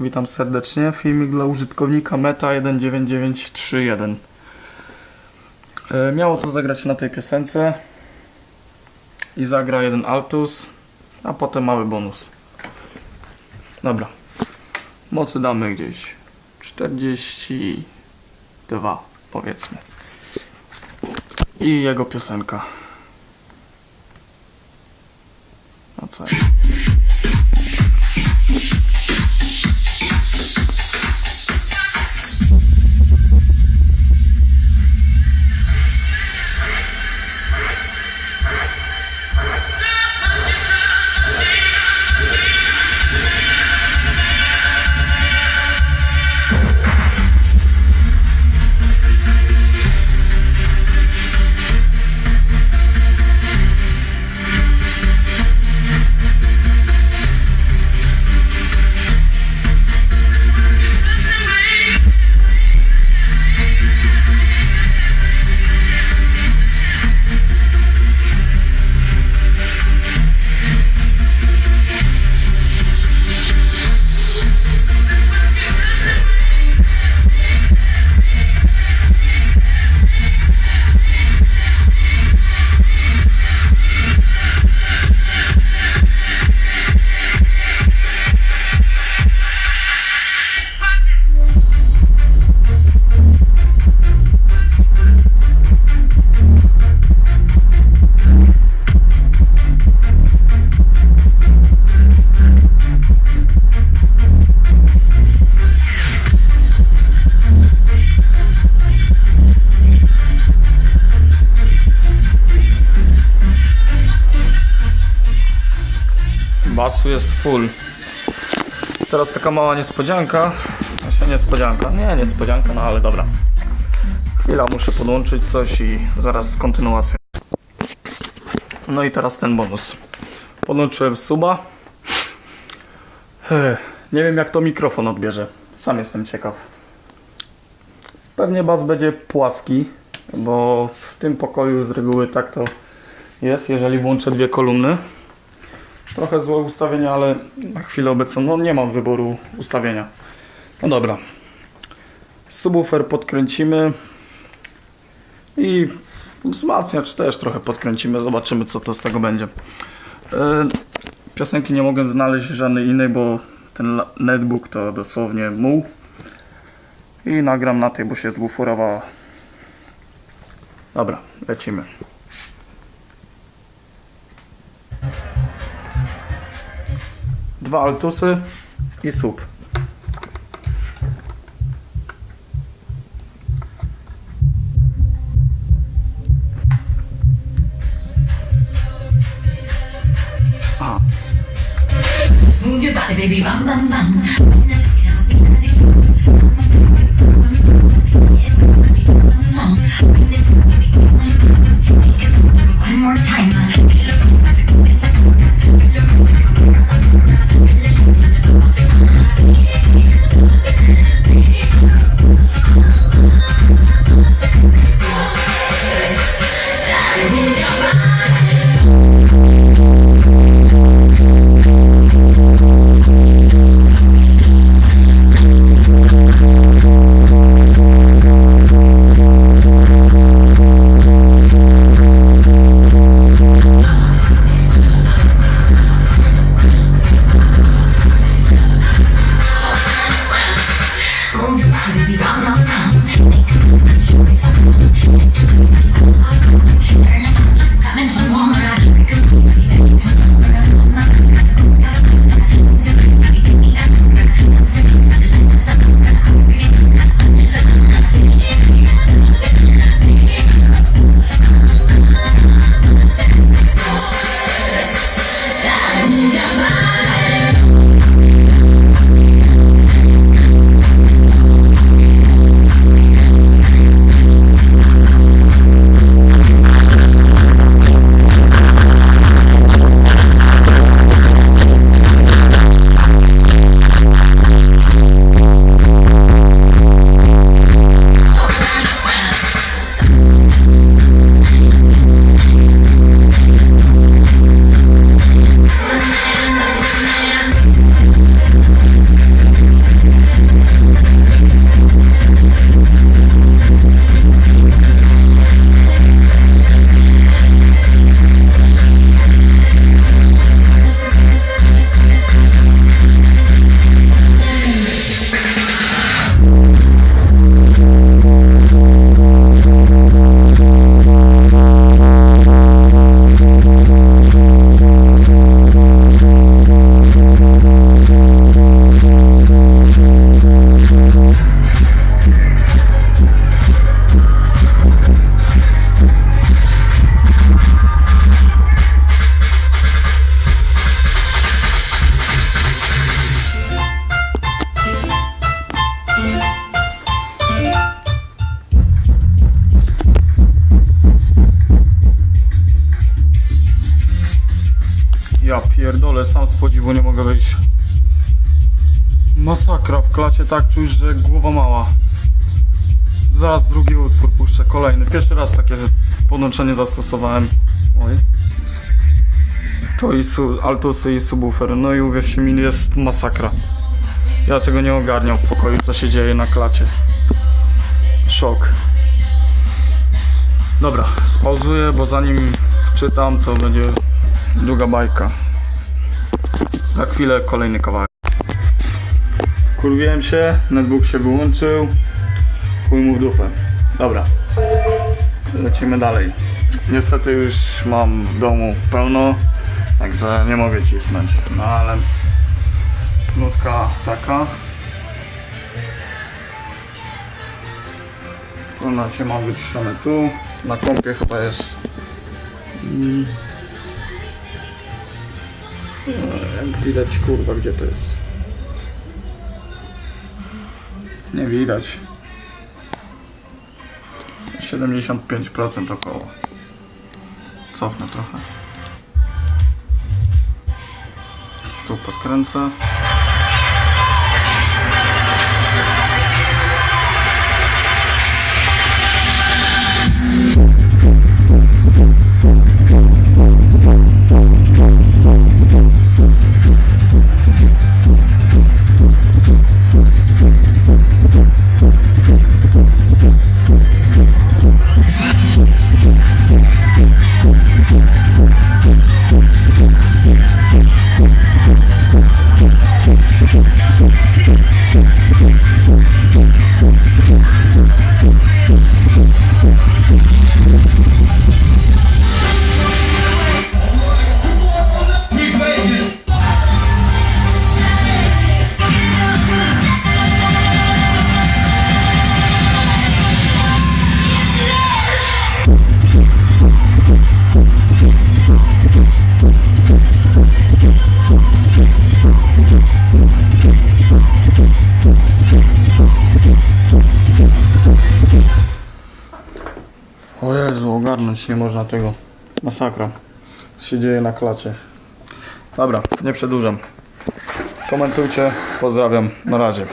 Witam serdecznie. Filmik dla użytkownika Meta 19931. E, Miało to zagrać na tej piosence i zagra jeden Altus, a potem mały bonus. Dobra. Mocy damy gdzieś 42 powiedzmy. I jego piosenka. Basu jest full. Teraz taka mała niespodzianka. Właśnie niespodzianka. Nie, niespodzianka, no ale dobra. Chwila, muszę podłączyć coś i zaraz kontynuacja. No i teraz ten bonus. Podłączyłem suba. Nie wiem jak to mikrofon odbierze. Sam jestem ciekaw. Pewnie bas będzie płaski, bo w tym pokoju z reguły tak to jest, jeżeli włączę dwie kolumny. Trochę złe ustawienia, ale na chwilę obecną no, nie mam wyboru ustawienia. No dobra. Subwoofer podkręcimy i wzmacniacz też trochę podkręcimy. Zobaczymy co to z tego będzie. Yy, Piosenki nie mogłem znaleźć żadnej innej, bo ten netbook to dosłownie muł. I nagram na tej, bo się zbuforowała. Dobra, lecimy. dwa altusy i sub. Aha. One more time. Coming for more. Ale sam z podziwu nie mogę wyjść. Masakra, w klacie tak czuć, że głowa mała. Zaraz drugi utwór puszczę, kolejny. Pierwszy raz takie podłączenie zastosowałem. Oj. To i su- altusy i subwoofer. No i uwierzcie mi, jest masakra. Ja tego nie ogarniam w pokoju, co się dzieje na klacie. Szok. Dobra, spauzuję, bo zanim wczytam, to będzie długa bajka. Za chwilę kolejny kawałek. Kurwiłem się, netbook się wyłączył. Chuj mu w dupę. Dobra. Lecimy dalej. Niestety już mam w domu pełno, także nie mogę cisnąć. No ale nutka taka. To na się ma wyciszone tu. Na kąpie chyba jest. Jak widać, kurwa, gdzie to jest? Nie widać. 75% około. Cofnę trochę. Tu podkręcę. Mm-hmm. O Jezu, ogarnąć nie można tego. Masakra. Co się dzieje na klacie. Dobra, nie przedłużam. Komentujcie, pozdrawiam, na razie.